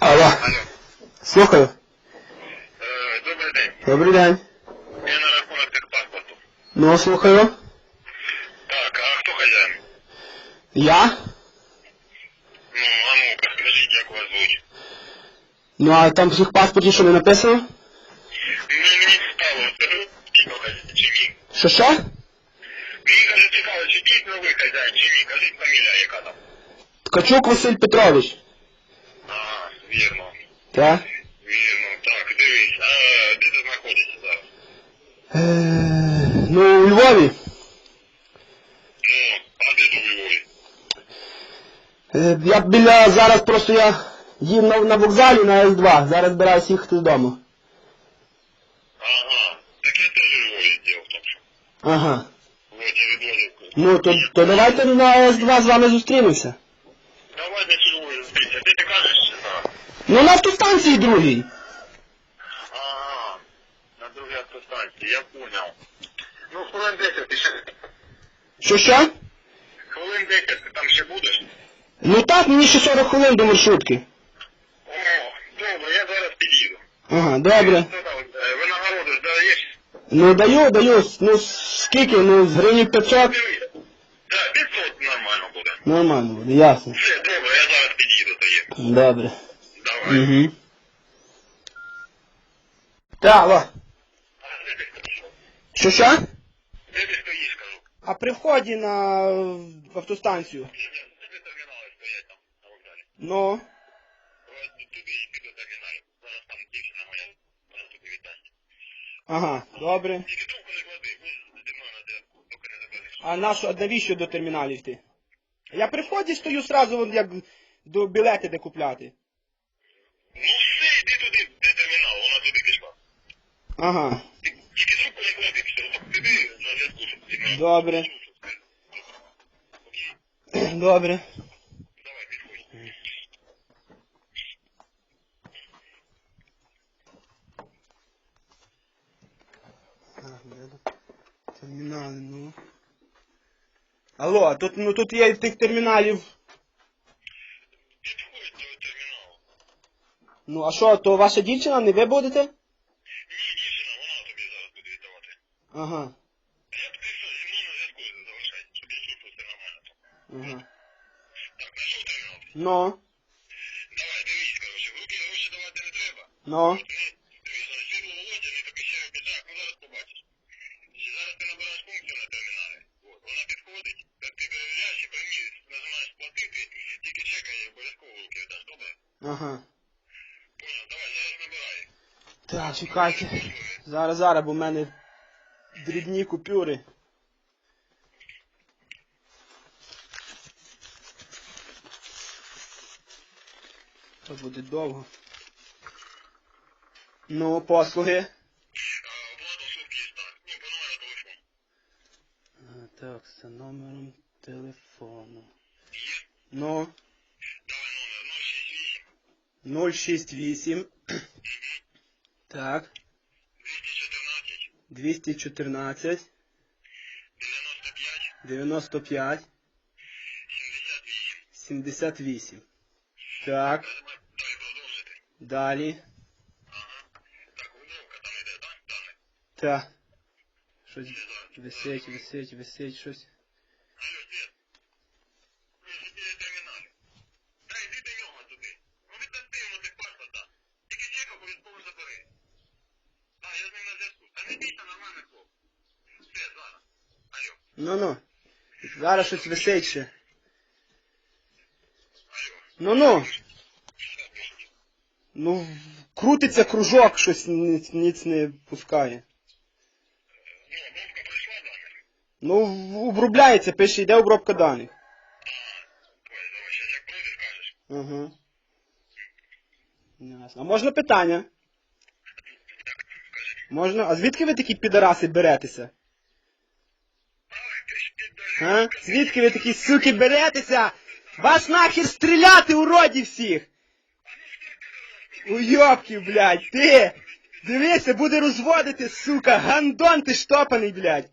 Алло, Алло. слухаю. Е, Добрий день. Добрий день. Я на рахунок техпаспорту. Ну, слухаю. Так, а хто хазяїн? Я? Ну, а ну-ка, скажіть, як вас звуть? Ну, а там в їх паспорті що не написано? Мені, мені хазяїн чи ні? Що що? Мені, каже, цікаво, чи дійсно ви хазяїн чи ні? Кажіть фамілія, яка там? Ткачук Василь Петрович. Вірно. Так? Вірно. Так, дивись, а де ти знаходишся зараз? Е, ну, у Львові. Ну, а де ти у Львові? Е, я біля зараз просто я їм на, на вокзалі на С2. Зараз збираюсь їхати додому. Ага, так я теж у Львові діло в тому, що. Ага. Вот, я відвозив. Ну, то, то давайте на С2 з вами зустрінемося. Давай на червоні зустрічся. Де ти кажеш, що зараз? Ну, на автостанції другій. Ага, на другій автостанції, я понял. Ну, хвилин 10 ти ще... Що що? Хвилин 10 ти там ще будеш? Ну так, мені ще 40 хвилин до маршрутки. О, добре, я зараз під'їду. Ага, добре. Там, е, винагороду даєш? Ну даю, даю. Ну скільки? Ну з гривень 500. Дивись. Так, 500 нормально буде. Нормально буде, ясно. Все, добре, я зараз під'їду тоді. Добре. Угу. Так, алло. Що що? А при вході на автостанцію. На вокзалі? Ну. Ага, добре. А на що, навіщо до терміналів йти? Я при вході стою сразу, як до білети де купляти. Ну все, йди туди, де термінал, вона туди пішла. Ага. Ти- Тільки трубку не клади, все, отак піди на зв'язку, щоб зі мною. Добре. Окей? Добре. Давай, підходь. Термінали, ну. Алло, а тут, ну тут є тих терміналів. Ну а що, то ваша дівчина, не ви будете? Ні, дівчина, вона тобі зараз буде віддавати. Ага. Я тобі все, зі мною на зв'язку залишай, щоб я що все нормально там. Ага. Так, знайшов термінал? Ну, Давай, дивись, коротше, в руки гроші давати не треба. ну. От ми, дивись, на світло волосся, не тобі ще піджак, ну зараз побачиш. І зараз ти набираєш функцію на терміналі. От, вона підходить, так ти перевіряєш і примір, нажимаєш платити, тільки чекай, і обов'язково руки віддаш, добре? Ага. Понял, давай, зараз набирай. Так, чекайте. Зараз, зараз, бо в мене дрібні купюри. То буде довго. Ну, послуги. Так. За номером телефону. Ну, 068 068. Так, 214 214 95 95 78. 78. Так, Далі? Так. Щось висить, висить, висить, щось. Алло, Свет. Ми ж біля терміналів. Та йди до нього туди. Ну віддасти йому тих паспорта. Тільки чек обов'язково забери. А, я з ним на зв'язку. Та не бійся, нормальний хлоп. Все, зараз. Алло. Ну-ну. Зараз щось висить ще. Ну-ну. Ну, крутиться кружок, щось ніц, ніц не пускає. Ну, обробляється, пише, йде обробка даних. Ага. Ясно. А можна питання? Можна? А звідки ви такі підараси беретеся? А? Звідки ви такі суки беретеся? Вас нахер стріляти, уроді всіх! Уйобки, блядь, ти! Дивися, буде розводити, сука, гандон ти штопаний, блядь!